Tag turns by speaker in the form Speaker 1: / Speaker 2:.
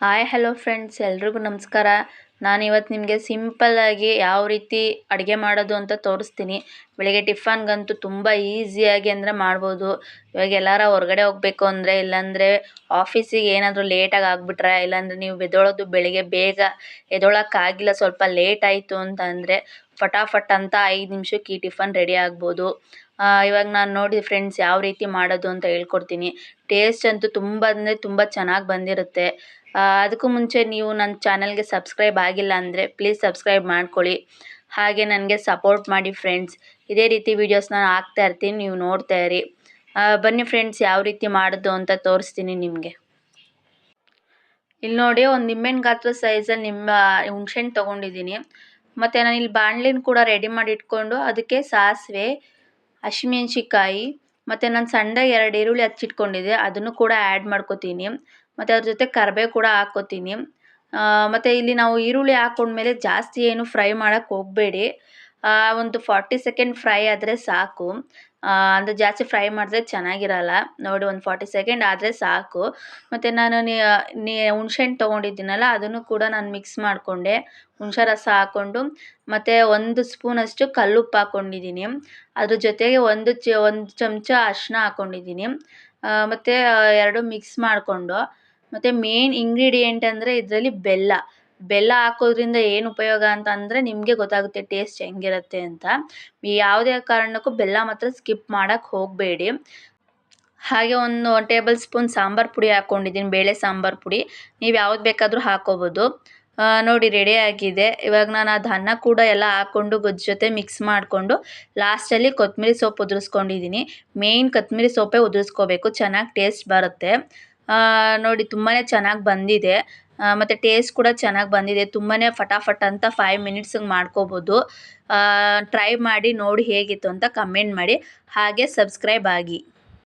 Speaker 1: Hi hello friends ಎಲ್ರಿಗೂ ನಮಸ್ಕಾರ. ನಾನು ಇವತ್ತು ನಿಮಗೆ ಸಿಂಪಲ್ಲಾಗಿ ಯಾವ ರೀತಿ ಅಡುಗೆ ಮಾಡೋದು ಅಂತ ತೋರಿಸ್ತೀನಿ. ಬೆಳಿಗ್ಗೆ ಟಿಫನ್ಗಂತೂ ತುಂಬ ಈಸಿಯಾಗಿ ಅಂದರೆ ಮಾಡ್ಬೋದು. ಇವಾಗ ಎಲ್ಲಾರ ಹೊರಗಡೆ ಹೋಗಬೇಕು ಅಂದರೆ, ಇಲ್ಲಾಂದರೆ ಆಫೀಸಿಗೆ ಏನಾದರೂ ಲೇಟಾಗಿ ಆಗಿಬಿಟ್ರೆ, ಇಲ್ಲಾಂದರೆ ನೀವು ಎದ್ದೇಳೋದು ಬೆಳಗ್ಗೆ ಬೇಗ ಎದ್ದೇಳೋಕ್ಕಾಗಿಲ್ಲ ಸ್ವಲ್ಪ ಲೇಟ್ ಆಯಿತು ಅಂತ ಅಂದರೆ ಫಟಾಫಟ್ ಅಂತ ಐದು ನಿಮಿಷಕ್ಕೆ ಈ ಟಿಫನ್ ರೆಡಿ ಆಗ್ಬೋದು. ಇವಾಗ ನಾನು ನೋಡಿ ಫ್ರೆಂಡ್ಸ್ ಯಾವ ರೀತಿ ಮಾಡೋದು ಅಂತ ಹೇಳ್ಕೊಡ್ತೀನಿ. ಟೇಸ್ಟ್ ಅಂತೂ ತುಂಬ ಅಂದರೆ ತುಂಬ ಚೆನ್ನಾಗಿ ಬಂದಿರುತ್ತೆ. ಅದಕ್ಕೂ ಮುಂಚೆ ನೀವು ನನ್ನ ಚಾನಲ್ಗೆ ಸಬ್ಸ್ಕ್ರೈಬ್ ಆಗಿಲ್ಲ ಅಂದರೆ ಪ್ಲೀಸ್ ಸಬ್ಸ್ಕ್ರೈಬ್ ಮಾಡ್ಕೊಳ್ಳಿ. ಹಾಗೆ ನನಗೆ ಸಪೋರ್ಟ್ ಮಾಡಿ ಫ್ರೆಂಡ್ಸ್ ಇದೇ ರೀತಿ ವೀಡಿಯೋಸ್ ನಾನು ಹಾಕ್ತಾ ಇರ್ತೀನಿ, ನೀವು ನೋಡ್ತಾ ಇರಿ. ಬನ್ನಿ ಫ್ರೆಂಡ್ಸ್ ಯಾವ ರೀತಿ ಮಾಡೋದು ಅಂತ ತೋರಿಸ್ತೀನಿ ನಿಮಗೆ. ಇಲ್ಲಿ ನೋಡಿ ಒಂದು ನಿಂಬೆಹಣ್ಣು ಗಾತ್ರ ಸೈಜಲ್ಲಿ ನಿಮ್ಮ ಹುಣ್ಸೆಹಣ್ಣು ತೊಗೊಂಡಿದ್ದೀನಿ. ಮತ್ತು ನಾನು ಇಲ್ಲಿ ಬಾಣಲಿನ ಕೂಡ ರೆಡಿ ಮಾಡಿ ಇಟ್ಕೊಂಡು ಅದಕ್ಕೆ ಸಾಸಿವೆ ಹಸಿಮೆಣ್ಸಿಕಾಯಿ ಮತ್ತು ನಾನು ಸಣ್ಣದಾಗಿ ಎರಡು ಈರುಳ್ಳಿ ಹಚ್ಚಿಟ್ಕೊಂಡಿದ್ದೆ. ಅದನ್ನು ಕೂಡ ಆ್ಯಡ್ ಮಾಡ್ಕೊತೀನಿ. ಮತ್ತು ಅದ್ರ ಜೊತೆ ಕರಿಬೇವು ಕೂಡ ಹಾಕ್ಕೋತೀನಿ. ಮತ್ತು ಇಲ್ಲಿ ನಾವು ಈರುಳ್ಳಿ ಹಾಕ್ಕೊಂಡ್ಮೇಲೆ ಜಾಸ್ತಿ ಏನು ಫ್ರೈ ಮಾಡೋಕ್ಕೆ ಹೋಗಬೇಡಿ. ಒಂದು ಫಾರ್ಟಿ ಸೆಕೆಂಡ್ ಫ್ರೈ ಆದರೆ ಸಾಕು. ಅಂದರೆ ಜಾಸ್ತಿ ಫ್ರೈ ಮಾಡಿದ್ರೆ ಚೆನ್ನಾಗಿರಲ್ಲ. ನೋಡಿ, ಒಂದು ಫಾರ್ಟಿ ಸೆಕೆಂಡ್ ಆದರೆ ಸಾಕು. ಮತ್ತು ನಾನು ಹುಣ್ಸೆಹಣ್ಣು ತೊಗೊಂಡಿದ್ದೀನಲ್ಲ, ಅದನ್ನು ಕೂಡ ನಾನು ಮಿಕ್ಸ್ ಮಾಡಿಕೊಂಡೆ. ಹುಣಸೆ ರಸ ಹಾಕ್ಕೊಂಡು, ಮತ್ತು ಒಂದು ಸ್ಪೂನಷ್ಟು ಕಲ್ಲುಪ್ಪು ಹಾಕ್ಕೊಂಡಿದ್ದೀನಿ ಅದ್ರ ಜೊತೆಗೆ ಒಂದು ಚ, ಒಂದು ಚಮಚ ಅರಿಶಿನ ಹಾಕ್ಕೊಂಡಿದ್ದೀನಿ ಮತ್ತು ಎರಡು ಮಿಕ್ಸ್ ಮಾಡಿಕೊಂಡು, ಮತ್ತು ಮೇನ್ ಇಂಗ್ರೀಡಿಯೆಂಟ್ ಅಂದರೆ ಇದರಲ್ಲಿ ಬೆಲ್ಲ. ಬೆಲ್ಲ ಹಾಕೋದ್ರಿಂದ ಏನು ಉಪಯೋಗ ಅಂತ ಅಂದರೆ ನಿಮಗೆ ಗೊತ್ತಾಗುತ್ತೆ ಟೇಸ್ಟ್ ಹೆಂಗಿರುತ್ತೆ ಅಂತ. ಯಾವುದೇ ಕಾರಣಕ್ಕೂ ಬೆಲ್ಲ ಮಾತ್ರ ಸ್ಕಿಪ್ ಮಾಡೋಕ್ಕೆ ಹೋಗಬೇಡಿ. ಹಾಗೆ ಒಂದು ಟೇಬಲ್ ಸ್ಪೂನ್ ಸಾಂಬಾರು ಪುಡಿ ಹಾಕ್ಕೊಂಡಿದ್ದೀನಿ ಬೇಳೆ ಸಾಂಬಾರು ಪುಡಿ. ನೀವು ಯಾವ್ದು ಬೇಕಾದರೂ ಹಾಕೋಬೋದು. ನೋಡಿ ರೆಡಿ ಆಗಿದೆ. ಇವಾಗ ನಾನು ಅದು ಅನ್ನ ಕೂಡ ಎಲ್ಲ ಹಾಕ್ಕೊಂಡು ಗೊಜ್ಜು ಜೊತೆ ಮಿಕ್ಸ್ ಮಾಡಿಕೊಂಡು ಲಾಸ್ಟಲ್ಲಿ ಕೊತ್ತಂಬರಿ ಸೊಪ್ಪು ಉದುರಿಸ್ಕೊಂಡಿದ್ದೀನಿ. ಮೇಯ್ನ್ ಕೊತ್ತಂಬರಿ ಸೊಪ್ಪೇ ಉದುರಿಸ್ಕೋಬೇಕು, ಚೆನ್ನಾಗಿ ಟೇಸ್ಟ್ ಬರುತ್ತೆ. ನೋಡಿ ತುಂಬಾ ಚೆನ್ನಾಗಿ ಬಂದಿದೆ. ಮತ್ತು ಟೇಸ್ಟ್ ಕೂಡ ಚೆನ್ನಾಗಿ ಬಂದಿದೆ. ತುಂಬಾ ಫಟಾಫಟ್ ಅಂತ ಫೈವ್ ಮಿನಿಟ್ಸಿಗೆ ಮಾಡ್ಕೋಬೋದು. ಟ್ರೈ ಮಾಡಿ ನೋಡಿ ಹೇಗಿತ್ತು ಅಂತ ಕಮೆಂಟ್ ಮಾಡಿ. ಹಾಗೆ ಸಬ್ಸ್ಕ್ರೈಬ್ ಆಗಿ.